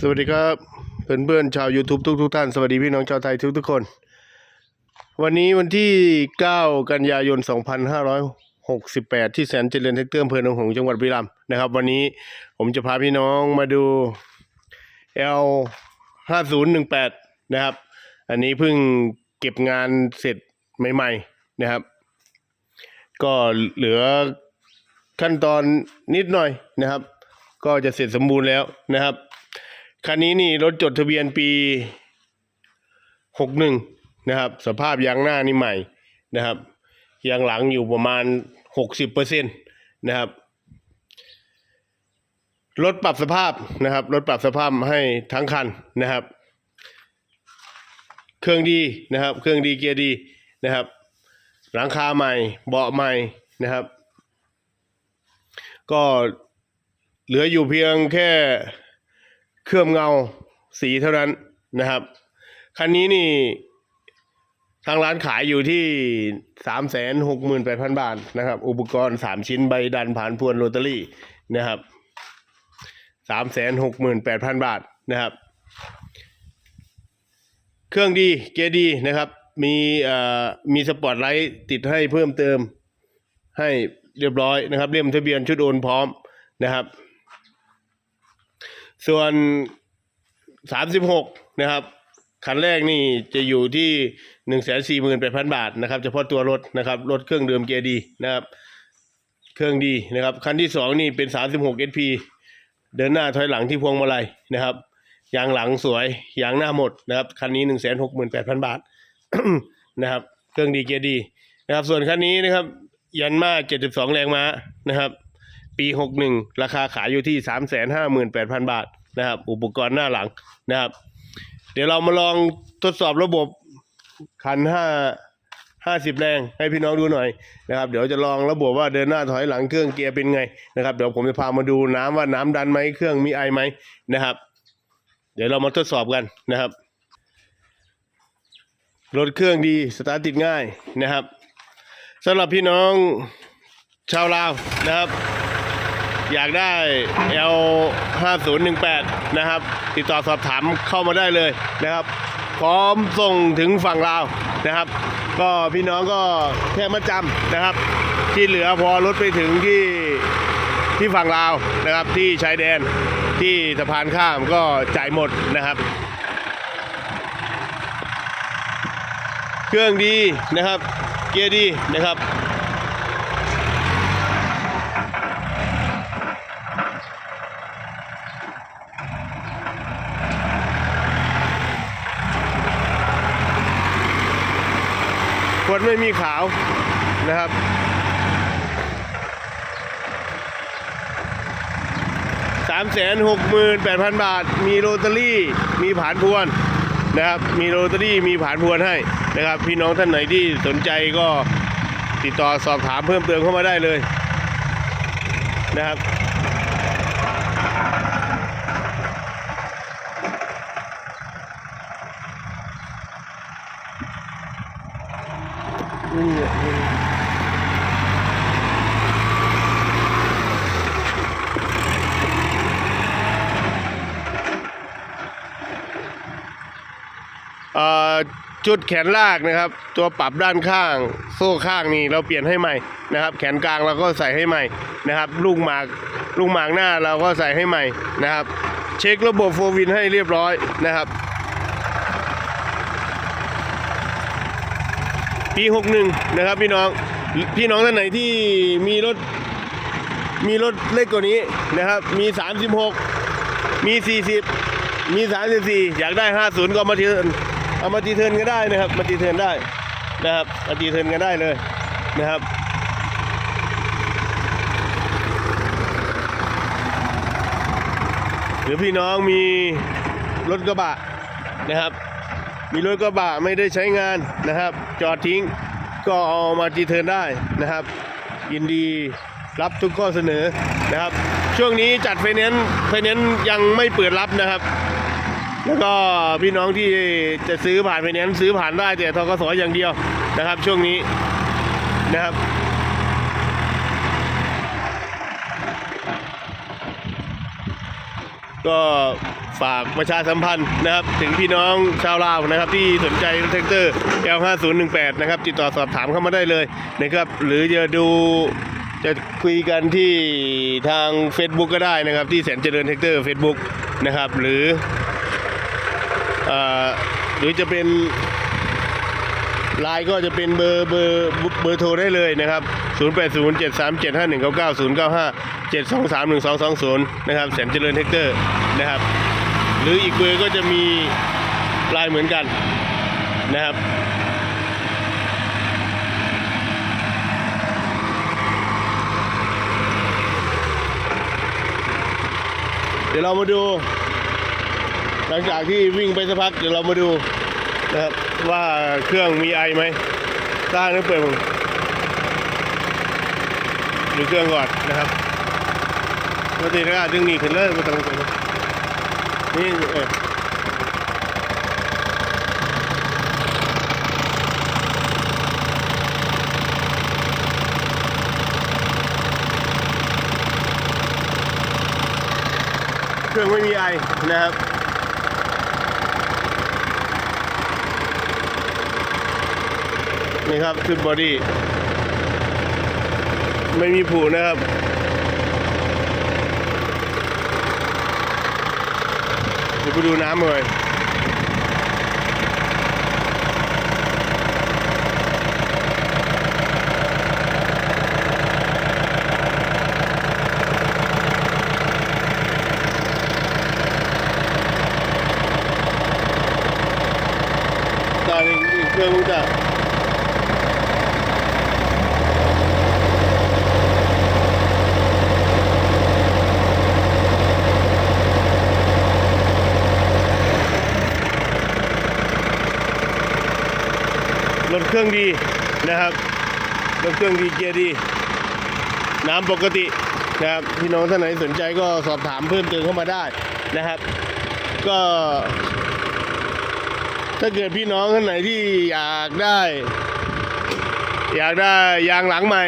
สวัสดีครับเพื่อนเพื่อนๆชาว YouTube ทุกทุกๆท่าน สวัสดีพี่น้องชาวไทยทุกทุกๆคน วันนี้วันที่ 9 กันยายน 2568 ที่แสนเจริญเทคเตอร์อำเภอหนองหงส์จังหวัดบุรีรัมย์นะครับ วันนี้ผมจะพาพี่น้องมาดู L 5018 นะครับ อันนี้เพิ่งเก็บงานเสร็จใหม่ ๆ นะครับ ก็เหลือขั้นตอนนิดหน่อยนะครับ ก็จะเสร็จสมบูรณ์แล้วนะครับ คันนี้นี่รถจดทะเบียนปีหกหนึ่งนะครับ สภาพยางหน้านี่ใหม่นะครับยางหลังอยู่ประมาณหกสิบเปอร์เซ็นตนะครับรถปรับสภาพนะครับรถปรับสภาพให้ทั้งคันนะครับ เครื่องดีนะครับ เครื่องดีเกียร์ดีนะครับ หลังคาใหม่เบาะใหม่นะครับ ก็เหลืออยู่เพียงแค่ เคลือบเงาสีเท่านั้นนะครับ คันนี้นี่ทางร้านขายอยู่ที่สามแสนหกหมื่นแปดพันบาทนะครับ อุปกรณ์สามชิ้นใบดันผ่านพวนโรตารี่นะครับสามแสนหกหมื่นแปดพันบาทนะครับ เครื่องดีเกียร์ดีนะครับ มีเอ่อมีสปอตไลท์ติดให้เพิ่มเติมให้เรียบร้อยนะครับเล่มทะเบียนชุดโอนพร้อมนะครับ ส่วนสามสิบหกนะครับคันแรกนี่จะอยู่ที่หนึ่งแสนสี่หมื่นแปดพันบาทนะครับเฉพาะตัวรถนะครับรถเครื่องเดิมเกียร์ดีนะครับเครื่องดีนะครับคันที่สองนี่เป็นสามสิบหกเอสพีเดินหน้าถอยหลังที่พวงมาลัยนะครับยางหลังสวยยางหน้าหมดนะครับคันนี้หนึ่งแสนหกหมื่นแปดพันบาทนะครับเครื่องดีเกียร์ดีนะครับส่วนคันนี้นะครับยันมา72แรงม้านะครับ ปี61ราคาขายอยู่ที่358,000บาทนะครับ อุปกรณ์หน้าหลังนะครับ เดี๋ยวเรามาลองทดสอบระบบคัน5 50แรงให้พี่น้องดูหน่อยนะครับ เดี๋ยวจะลองระบบว่าเดินหน้าถอยหลังเครื่องเกียร์เป็นไงนะครับ เดี๋ยวผมจะพามาดูน้ำว่าน้ำดันไหมเครื่องมีไอไหมนะครับ เดี๋ยวเรามาทดสอบกันนะครับรถเครื่องดีสตาร์ทติดง่ายนะครับสำหรับพี่น้องชาวลาวนะครับ อยากได้ L 5 0 1 8นะครับ ติดต่อสอบถามเข้ามาได้เลยนะครับ พร้อมส่งถึงฝั่งลาวนะครับ ก็พี่น้องก็แค่มาจำนะครับ ที่เหลือพอรถไปถึงที่ที่ฝั่งลาวนะครับ ที่ชายแดนที่สะพานข้ามก็จ่ายหมดนะครับ เครื่องดีนะครับ เกียร์ดีนะครับ ไม่มีขาวนะครับสามแสนหกหมื่นแปดพันบาท มีโรตารี่มีผานพวนนะครับ มีโรตารี่มีผานพวนให้นะครับ พี่น้องท่านไหนที่สนใจก็ติดต่อสอบถามเพิ่มเติมเข้ามาได้เลยนะครับ เอ่อจุดแขนลากนะครับ ตัวปรับด้านข้าง โซ่ข้างนี่เราเปลี่ยนให้ใหม่นะครับ แขนกลางเราก็ใส่ให้ใหม่นะครับ ลูกหมากลูกหมากหน้าเราก็ใส่ให้ใหม่นะครับ เช็คระบบโฟวินให้เรียบร้อยนะครับ ปี 61 นะครับพี่น้องพี่น้องท่านไหนที่มีรถมีรถเล็กกว่านี้นะครับ มี 36 มี 40 มี 34 อยากได้ 50 ก็มาทีเทิร์นเอามาทีเทิร์นก็ได้นะครับ มาทีเทิร์นได้นะครับมาทีเทิร์นกันได้เลยนะครับหรือพี่น้องมีรถกระบะนะครับ มีรถกระบะไม่ได้ใช้งานนะครับ จอดทิ้งก็เอามาทีเทิร์นได้นะครับ ยินดีรับทุกข้อเสนอนะครับ ช่วงนี้จัดไฟแนนซ์ไฟแนนซ์ยังไม่เปิดรับนะครับ แล้วก็พี่น้องที่จะซื้อผ่านไฟแนนซ์ซื้อผ่านได้แต่ทกสอย่างเดียวนะครับ ช่วงนี้นะครับก็ ฝากประชาสัมพันธ์นะครับ ถึงพี่น้องชาวลาวนะครับ ที่สนใจรถแท็กเตอร์ L5018 นะครับ ติดต่อสอบถามเข้ามาได้เลยนะครับ หรือจะดูจะคุยกันที่ทาง Facebook ก็ได้นะครับ ที่แสนเจริญแท็กเตอร์ Facebook นะครับ หรือเอ่อหรือจะเป็นไลน์ก็จะเป็นเบอร์เบอร์เบอร์โทรได้เลยนะครับ 0807375199 095 7231220 นะครับแสนเจริญเทคเตอร์นะครับ หรืออีกเบอร์ก็จะมีลน์เหมือนกันนะครับ เดี๋ยวเรามาดู หลังจากที่วิ่งไปสักพักเดี๋ยวเรามาดูนะครับว่าเครื่องมีไอไหมสร้างนึกเปิดผมดูเครื่องก่อนนะครับปกตินะครับดึงหนีขึ้นเลยไม่ต้องไป นี่เออเครื่องไม่มีไอนะครับนี่ครับชุดบอดี้ไม่มีผูนะครับ เดี๋ยวไปดูน้ำหน่อยตอนนี้เค รถเครื่องดีนะครับรถเครื่องดีเกียร์ดี น้ำปกตินะครับพี่น้องท่านไหนสนใจก็สอบถามเพิ่มเติมเข้ามาได้นะครับ ก็ ถ้าเกิดพี่น้องท่านไหนที่อยากได้ อยากได้ยางหลังใหม่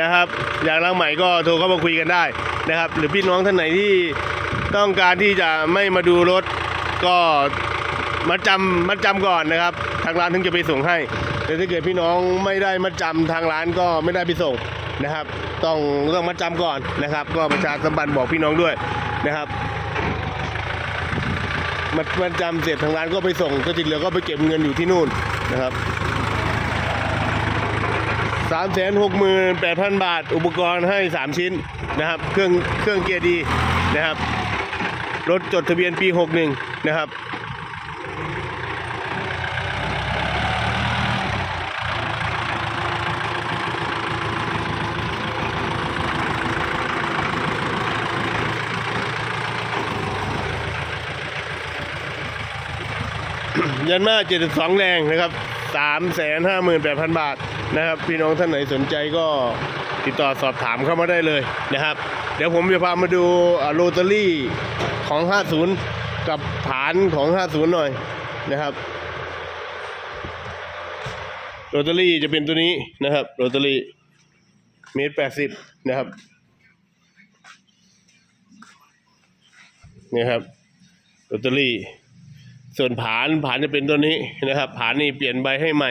นะครับยางหลังใหม่ก็โทรเข้ามาคุยกันได้นะครับ หรือพี่น้องท่านไหนที่ต้องการที่จะไม่มาดูรถก็มัดจำมัดจำก่อนนะครับ ทางร้านถึงจะไปส่งให้ แต่ถ้าเกิดพี่น้องไม่ได้มัดจำทางร้านก็ไม่ได้ไปส่งนะครับ ต้องต้องมัดจำก่อนนะครับ ก็ประชาสัมพันธ์บอกพี่น้องด้วยนะครับมัดมัดจำเสร็จทางร้านก็ไปส่งก็ติดเหลือก็ไปเก็บเงินอยู่ที่นู่นนะครับสามแสนหกหมื่นแปดพันบาท อุปกรณ์ให้สามชิ้นนะครับ เครื่องเครื่องเกียร์ดีนะครับ รถจดทะเบียนปีหกหนึ่งนะครับ ยันมา72แรงนะครับ358,000บาทนะครับ พี่น้องท่านไหนสนใจก็ติดต่อสอบถามเข้ามาได้เลยนะครับ เดี๋ยวผมจะพามาดูโรตารี่ของ 50 กับฐานของ 50 หน่อยนะครับโรตารี่จะเป็นตัวนี้นะครับโรตารี่เมตรแปดสิบนะครับนี่ครับโรตารี่ ส่วนผานผานจะเป็นตัวนี้นะครับผานนี่เปลี่ยนใบให้ใหม่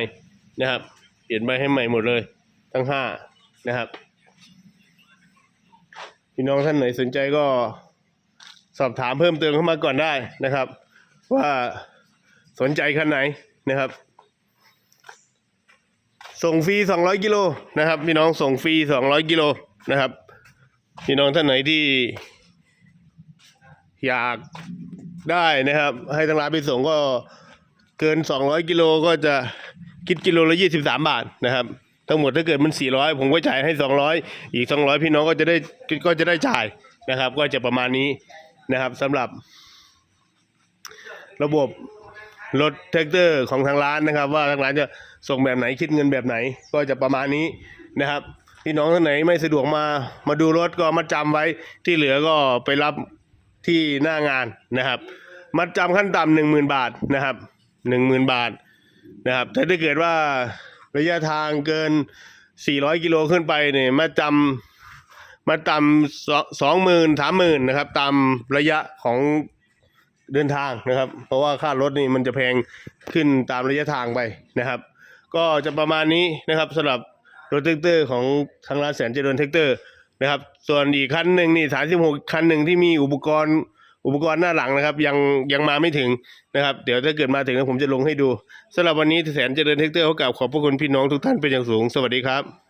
นะครับ เปลี่ยนใบให้ใหม่หมดเลย ทั้งห้านะครับพี่น้องท่านไหนสนใจก็สอบถามเพิ่มเติมเข้ามาก่อนได้นะครับ ว่าสนใจคันไหนนะครับ ส่งฟรี 200 กิโลนะครับ พี่น้องส่งฟรี 200 กิโลนะครับ พี่น้องท่านไหนที่ อยาก ได้นะครับ ให้ทางร้านไปส่งก็เกิน 200 กิโลก็จะคิดกิโลละ 23 บาทนะครับ ทั้งหมดถ้าเกิดมัน 400 ผมก็จ่ายให้ 200 อีก 200 พี่น้องก็จะได้ก็จะได้จ่ายนะครับ ก็จะประมาณนี้นะครับสำหรับ ระบบรถแท็กเตอร์ของทางร้านนะครับ ว่าทางร้านจะส่งแบบไหนคิดเงินแบบไหน ก็จะประมาณนี้นะครับพี่น้องท่านไหนไม่สะดวกมามาดูรถก็มาจำไว้ที่เหลือก็ไปรับ ที่หน้างานนะครับมัดจำขั้นต่ำหนึ่งหมื่นบาทนะครับหนึ่งหมื่นบาทนะครับแต่ถ้าเกิดว่าระยะทางเกินสี่ร้อยกิโลขึ้นไปเนี่ยมัดจำมัดจำสองหมื่นสามหมื่นนะครับตามระยะของเดินทางนะครับ เพราะว่าค่ารถนี่มันจะแพงขึ้นตามระยะทางไปนะครับ ก็จะประมาณนี้นะครับสำหรับรถแท็กเตอร์ของทางร้านแสนเจริญแท็กเตอร์ นะครับ ส่วนอีกคันหนึ่งนี่สามสิบหกคันหนึ่งที่มีอุปกรณ์อุปกรณ์หน้าหลังนะครับ ยังยังมาไม่ถึงนะครับ เดี๋ยวถ้าเกิดมาถึงผมจะลงให้ดูสำหรับวันนี้แสนเจริญเทคเตอร์เขากล่าวขอบพระคุณพี่น้องทุกท่านเป็นอย่างสูง สวัสดีครับ